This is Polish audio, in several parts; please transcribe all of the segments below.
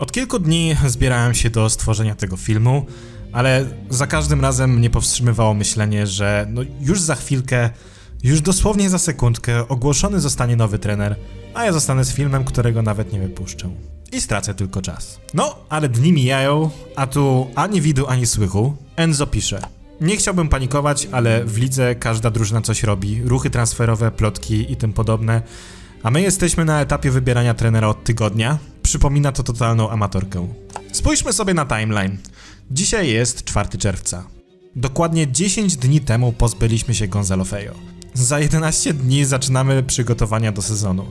Od kilku dni zbierałem się do stworzenia tego filmu, ale za każdym razem mnie powstrzymywało myślenie, że no już za chwilkę, już dosłownie za sekundkę ogłoszony zostanie nowy trener, a ja zostanę z filmem, którego nawet nie wypuszczę. I stracę tylko czas. No, ale dni mijają, a tu ani widu, ani słychu. Enzo pisze. Nie chciałbym panikować, ale w lidze każda drużyna coś robi. Ruchy transferowe, plotki i tym podobne. A my jesteśmy na etapie wybierania trenera od tygodnia. Przypomina to totalną amatorkę. Spójrzmy sobie na timeline. Dzisiaj jest 4 czerwca. Dokładnie 10 dni temu pozbyliśmy się Gonzalo Fejo. Za 11 dni zaczynamy przygotowania do sezonu.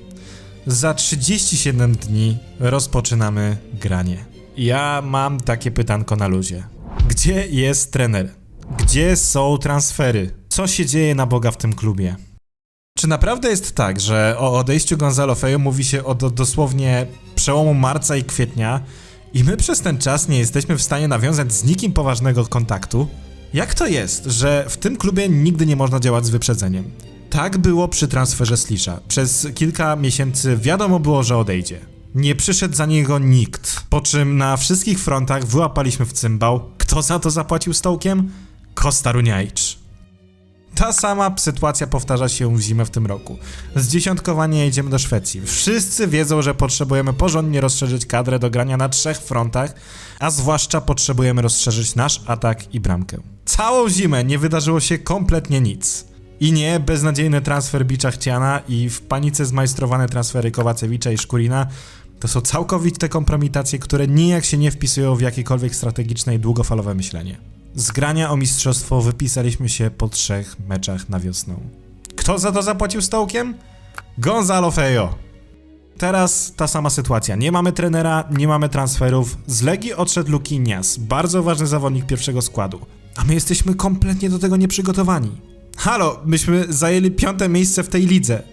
Za 37 dni rozpoczynamy granie. Ja mam takie pytanko na luzie. Gdzie jest trener? Gdzie są transfery? Co się dzieje na Boga w tym klubie? Czy naprawdę jest tak, że o odejściu Gonzalo Fejo mówi się od dosłownie przełomu marca i kwietnia i my przez ten czas nie jesteśmy w stanie nawiązać z nikim poważnego kontaktu? Jak to jest, że w tym klubie nigdy nie można działać z wyprzedzeniem? Tak było przy transferze Slisha. Przez kilka miesięcy wiadomo było, że odejdzie. Nie przyszedł za niego nikt, po czym na wszystkich frontach wyłapaliśmy w cymbał. Kto za to zapłacił stołkiem? Kosta Runiajcz. Ta sama sytuacja powtarza się w zimę w tym roku. Z dziesiątkowania jedziemy do Szwecji. Wszyscy wiedzą, że potrzebujemy porządnie rozszerzyć kadrę do grania na trzech frontach, a zwłaszcza potrzebujemy rozszerzyć nasz atak i bramkę. Całą zimę nie wydarzyło się kompletnie nic. I nie, beznadziejny transfer Bicza Chciana i w panice zmajstrowane transfery Kowacewicza i Szkurina to są całkowite kompromitacje, które nijak się nie wpisują w jakiekolwiek strategiczne i długofalowe myślenie. Z grania o mistrzostwo wypisaliśmy się po trzech meczach na wiosnę. Kto za to zapłacił stołkiem? Gonzalo Fejo. Teraz ta sama sytuacja. Nie mamy trenera, nie mamy transferów. Z Legii odszedł Lukinias, bardzo ważny zawodnik pierwszego składu. A my jesteśmy kompletnie do tego nieprzygotowani. Halo, myśmy zajęli piąte miejsce w tej lidze.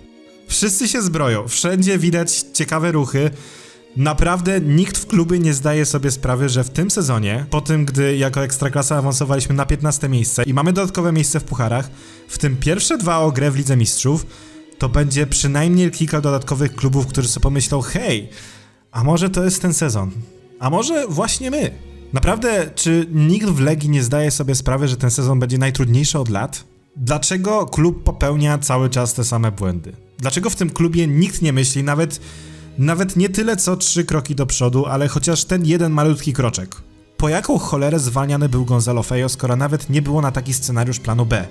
Wszyscy się zbroją, wszędzie widać ciekawe ruchy. Naprawdę nikt w klubie nie zdaje sobie sprawy, że w tym sezonie, po tym gdy jako Ekstraklasa awansowaliśmy na 15 miejsce i mamy dodatkowe miejsce w pucharach, w tym pierwsze dwa o grę w Lidze Mistrzów, to będzie przynajmniej kilka dodatkowych klubów, którzy sobie pomyślą, hej, a może to jest ten sezon? A może właśnie my? Naprawdę, czy nikt w Legii nie zdaje sobie sprawy, że ten sezon będzie najtrudniejszy od lat? Dlaczego klub popełnia cały czas te same błędy? Dlaczego w tym klubie nikt nie myśli nawet, nawet nie tyle co trzy kroki do przodu, ale chociaż ten jeden malutki kroczek? Po jaką cholerę zwalniany był Gonzalo Fejo, skoro nawet nie było na taki scenariusz planu B?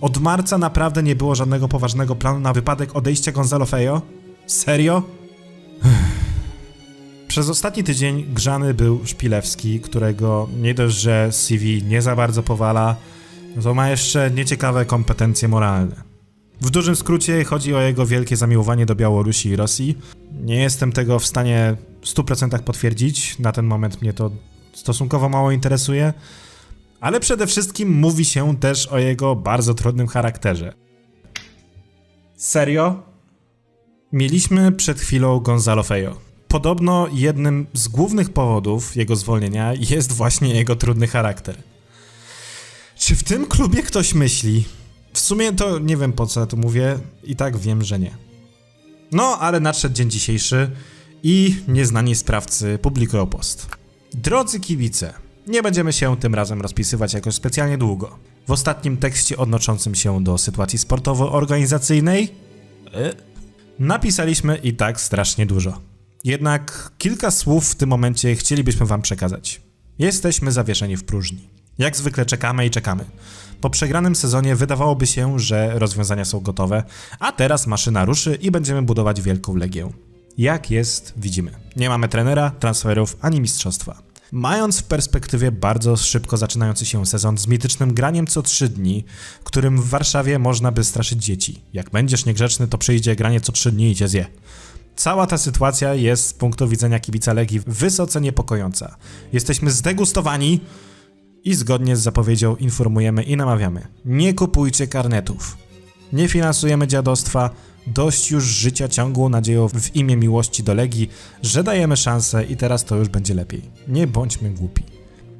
Od marca naprawdę nie było żadnego poważnego planu na wypadek odejścia Gonzalo Fejo? Serio? Przez ostatni tydzień grzany był Szpilewski, którego nie dość, że CV nie za bardzo powala, to ma jeszcze nieciekawe kompetencje moralne. W dużym skrócie chodzi o jego wielkie zamiłowanie do Białorusi i Rosji. Nie jestem tego w stanie w 100% potwierdzić, na ten moment mnie to stosunkowo mało interesuje, ale przede wszystkim mówi się też o jego bardzo trudnym charakterze. Serio? Mieliśmy przed chwilą Gonzalo Fejo. Podobno jednym z głównych powodów jego zwolnienia jest właśnie jego trudny charakter. Czy w tym klubie ktoś myśli? W sumie to nie wiem po co ja to mówię, i tak wiem, że nie. No, ale nadszedł dzień dzisiejszy i nieznani sprawcy publikują post. Drodzy kibice, nie będziemy się tym razem rozpisywać jakoś specjalnie długo. W ostatnim tekście odnoszącym się do sytuacji sportowo-organizacyjnej e, napisaliśmy i tak strasznie dużo. Jednak kilka słów w tym momencie chcielibyśmy wam przekazać. Jesteśmy zawieszeni w próżni. Jak zwykle czekamy i czekamy. Po przegranym sezonie wydawałoby się, że rozwiązania są gotowe, a teraz maszyna ruszy i będziemy budować wielką legię. Jak jest, widzimy. Nie mamy trenera, transferów ani mistrzostwa. Mając w perspektywie bardzo szybko zaczynający się sezon z mitycznym graniem co 3 dni, którym w Warszawie można by straszyć dzieci. Jak będziesz niegrzeczny, to przyjdzie granie co 3 dni i cię zje. Cała ta sytuacja jest z punktu widzenia kibica Legii wysoce niepokojąca. Jesteśmy zdegustowani i zgodnie z zapowiedzią informujemy i namawiamy. Nie kupujcie karnetów. Nie finansujemy dziadostwa. Dość już życia ciągłą nadzieją w imię miłości do Legii, że dajemy szansę i teraz to już będzie lepiej. Nie bądźmy głupi.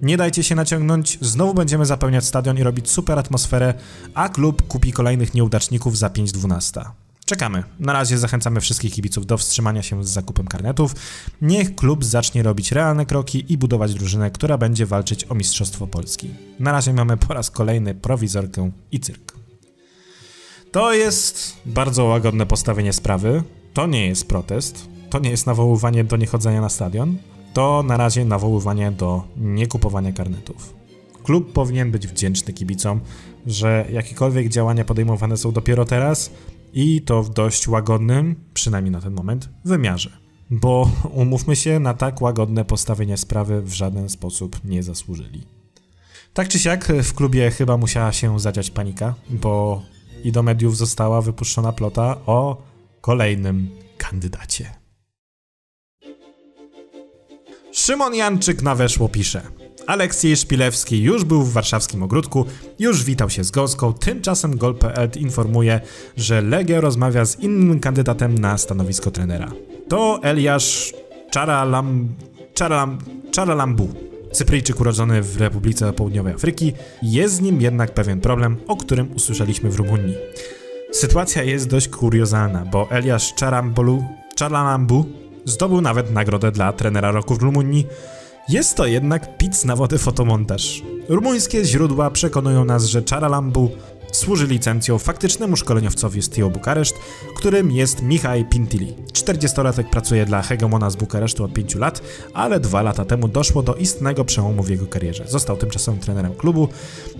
Nie dajcie się naciągnąć, znowu będziemy zapełniać stadion i robić super atmosferę, a klub kupi kolejnych nieudaczników za 5-12. Czekamy. Na razie zachęcamy wszystkich kibiców do wstrzymania się z zakupem karnetów. Niech klub zacznie robić realne kroki i budować drużynę, która będzie walczyć o Mistrzostwo Polski. Na razie mamy po raz kolejny prowizorkę i cyrk. To jest bardzo łagodne postawienie sprawy. To nie jest protest. To nie jest nawoływanie do niechodzenia na stadion. To na razie nawoływanie do niekupowania karnetów. Klub powinien być wdzięczny kibicom, że jakiekolwiek działania podejmowane są dopiero teraz i to w dość łagodnym, przynajmniej na ten moment, wymiarze. Bo umówmy się, na tak łagodne postawienie sprawy w żaden sposób nie zasłużyli. Tak czy siak, w klubie chyba musiała się zadziać panika, bo i do mediów została wypuszczona plota o kolejnym kandydacie. Szymon Janczyk na weszło pisze. Aleksiej Szpilewski już był w warszawskim ogródku, już witał się z gąską, tymczasem Gol.pl informuje, że Legia rozmawia z innym kandydatem na stanowisko trenera. To Eliasz Czaralam... Czaralam... Czaralambu. Cypryjczyk urodzony w Republice Południowej Afryki, jest z nim jednak pewien problem, o którym usłyszeliśmy w Rumunii. Sytuacja jest dość kuriozalna, bo Eliasz Czarambolu, Czaralambu zdobył nawet nagrodę dla trenera roku w Rumunii. Jest to jednak pic na wodę fotomontaż. Rumuńskie źródła przekonują nas, że Czaralambu służy licencją faktycznemu szkoleniowcowi z Tio Bukareszt, którym jest Michaj Pintili. 40-latek pracuje dla hegemona z Bukaresztu od 5 lat, ale dwa lata temu doszło do istnego przełomu w jego karierze. Został tymczasem trenerem klubu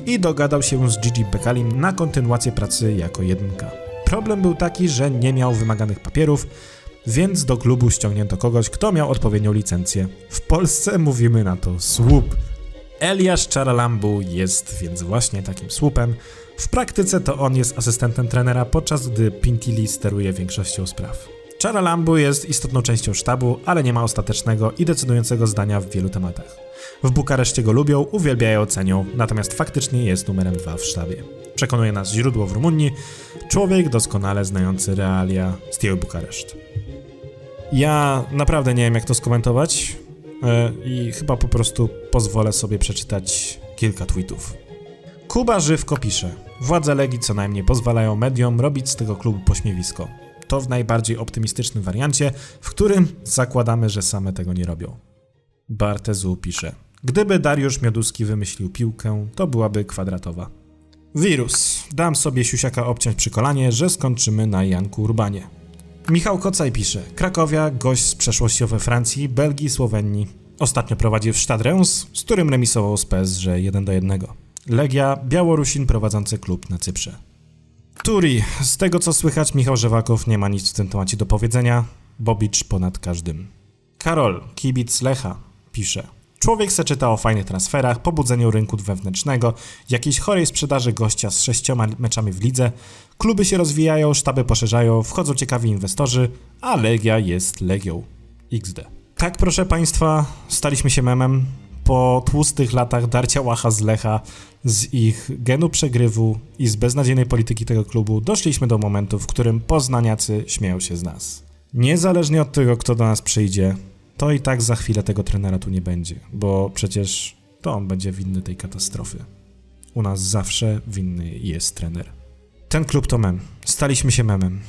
i dogadał się z Gigi Bekalim na kontynuację pracy jako jedynka. Problem był taki, że nie miał wymaganych papierów, więc do klubu ściągnięto kogoś, kto miał odpowiednią licencję. W Polsce mówimy na to słup. Eliasz Czaralambu jest więc właśnie takim słupem. W praktyce to on jest asystentem trenera, podczas gdy Pintili steruje większością spraw. Czaralambu jest istotną częścią sztabu, ale nie ma ostatecznego i decydującego zdania w wielu tematach. W Bukareszcie go lubią, uwielbiają, cenią, natomiast faktycznie jest numerem dwa w sztabie. Przekonuje nas źródło w Rumunii, człowiek doskonale znający realia Steel Bukareszt. Ja naprawdę nie wiem, jak to skomentować e, i chyba po prostu pozwolę sobie przeczytać kilka tweetów. Kuba Żywko pisze: Władze Legii co najmniej pozwalają mediom robić z tego klubu pośmiewisko. To w najbardziej optymistycznym wariancie, w którym zakładamy, że same tego nie robią. Bartezu pisze: Gdyby Dariusz Mioduski wymyślił piłkę, to byłaby kwadratowa. Wirus. Dam sobie siusiaka obciąć przy kolanie, że skończymy na Janku Urbanie. Michał Kocaj pisze: Krakowia, gość z przeszłością we Francji, Belgii Słowenii. Ostatnio prowadził w Stade Reims, z którym remisował z PSG 1 do 1. Legia, Białorusin prowadzący klub na Cyprze. Turi. Z tego co słychać, Michał Żewakow nie ma nic w tym temacie do powiedzenia. Bobicz ponad każdym. Karol, kibic Lecha, pisze. Człowiek se czyta o fajnych transferach, pobudzeniu rynku wewnętrznego, jakiejś chorej sprzedaży gościa z sześcioma meczami w lidze. Kluby się rozwijają, sztaby poszerzają, wchodzą ciekawi inwestorzy, a Legia jest Legią. XD. Tak, proszę Państwa, staliśmy się memem. Po tłustych latach darcia łacha z Lecha, z ich genu przegrywu i z beznadziejnej polityki tego klubu, doszliśmy do momentu, w którym poznaniacy śmieją się z nas. Niezależnie od tego, kto do nas przyjdzie, to i tak za chwilę tego trenera tu nie będzie, bo przecież to on będzie winny tej katastrofy. U nas zawsze winny jest trener. Ten klub to mem. Staliśmy się memem.